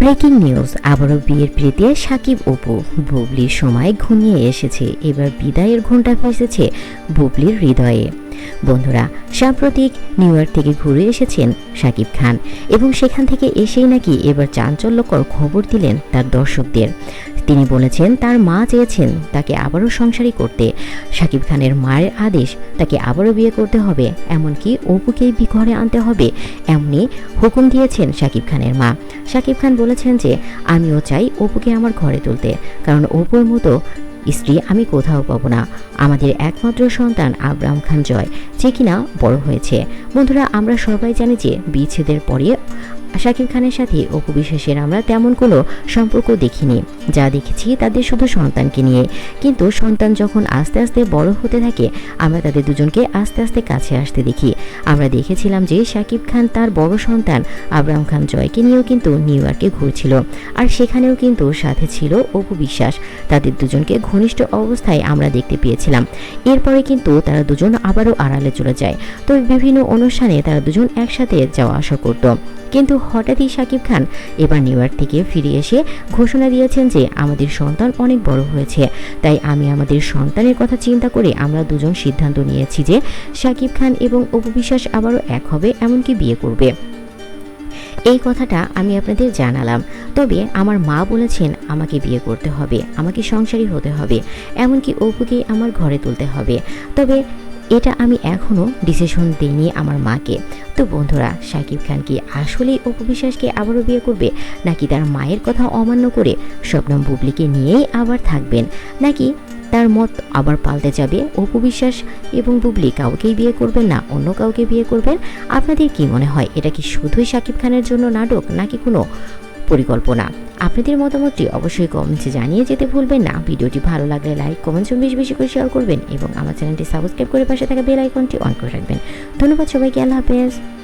Breaking news, আবারও বিয়ের প্রীতি সাকিব অপু। বুবলির সময় ঘুমিয়ে এসেছে, এবার বিদায়ের ঘণ্টা ফেসেছে বুবলির হৃদয়ে। বন্ধুরা, সাম্প্রতিক নিউ ইয়র্ক থেকে ঘুরে এসেছেন সাকিব খান, এবং সেখান থেকে এসেই নাকি এবার চাঞ্চল্যকর খবর দিলেন তার দর্শকদের। তিনি বলেছেন, তার মা চেয়েছেন তাকে আবারও সংসারী করতে। সাকিব খানের মায়ের আদেশ, তাকে আবারও বিয়ে করতে হবে, এমনকি অপুকেই ঘরে আনতে হবে এমনি হুকুম দিয়েছেন সাকিব খানের মা। সাকিব খান বলেছেন যে, আমিও চাই অপুকে আমার ঘরে তুলতে, কারণ অপুর মতো স্ত্রী আমি কোথাও পাবো না। আমাদের একমাত্র সন্তান আব্রাহাম খান জয়, যে কিনা বড় হয়েছে। বন্ধুরা, আমরা সবাই জানি যে বিচ্ছেদের পরে শাকিব খানের সাথে অপু বিশ্বাসের আমরা তেমন কোনো সম্পর্ক দেখিনি। যা দেখেছি তাদের শুধু সন্তানকে নিয়ে। কিন্তু সন্তান যখন আস্তে আস্তে বড় হতে থাকে, আমরা তাদের দুজনকে আস্তে আস্তে কাছে আসতে দেখি। আমরা দেখেছিলাম যে শাকিব খান তার বড় সন্তান আব্রাহাম খান জয়কে নিয়েও কিন্তু নিউ ইয়র্কে ঘুরছিল। আর সেখানেও কিন্তু সাথে ছিল অপু বিশ্বাস। তাদের দুজনকে ঘনিষ্ঠ অবস্থায় আমরা দেখতে পেয়েছিলাম। এরপরে কিন্তু তারা দুজন আবারও আড়ালে চলে যায়। তো বিভিন্ন অনুষ্ঠানে তারা দুজন একসাথে যাওয়া আসা করতো। কিন্তু হঠাৎই শাকিব খান এবার নিউ ইয়র্ক থেকে ফিরে এসে ঘোষণা দিয়েছেন যে আমাদের সন্তান অনেক বড় হয়েছে। তাই আমি আমাদের সন্তানের কথা চিন্তা করে আমরা দুজন সিদ্ধান্ত নিয়েছি যে শাকিব খান এবং অপবিশ্বাস আবারও এক হবে, এমনকি বিয়ে করবে। এই কথাটা আমি আপনাদের জানালাম। তবে আমার মা বলেছেন, আমাকে বিয়ে করতে হবে, আমাকে সংসারী হতে হবে, এমনকি অপুকে আমার ঘরে তুলতে হবে। তবে এটা আমি এখনও ডিসিশন দিইনি আমার মাকে। তো বন্ধুরা, সাকিব খান কি আসলেই অপবিশ্বাসকে আবারও বিয়ে করবে? নাকি তার মায়ের কথা অমান্য করে স্বপ্নম বুবলিকে নিয়েই আবার থাকবেন? নাকি তার মত আবার পাল্টে যাবে অপবিশ্বাস এবং বুবলি? কাউকেই বিয়ে করবেন না, অন্য কাউকে বিয়ে করবেন? আপনাদের কি মনে হয়, এটা কি শুধুই সাকিব খানের জন্য নাটক, নাকি কোনো পরিকল্পনা। আপনাদের মতামতটি অবশ্যই কমেন্টে জানিয়ে যেতে ভুলবেন না। ভিডিওটি ভালো লাগলে লাইক কমেন্টস বেশি বেশি করে শেয়ার করবেন এবং আমার চ্যানেলটি সাবস্ক্রাইব করে পাশে থাকা বেল আইকনটি অন করে রাখবেন। ধন্যবাদ সবাইকে, আল্লাহ হাফেজ।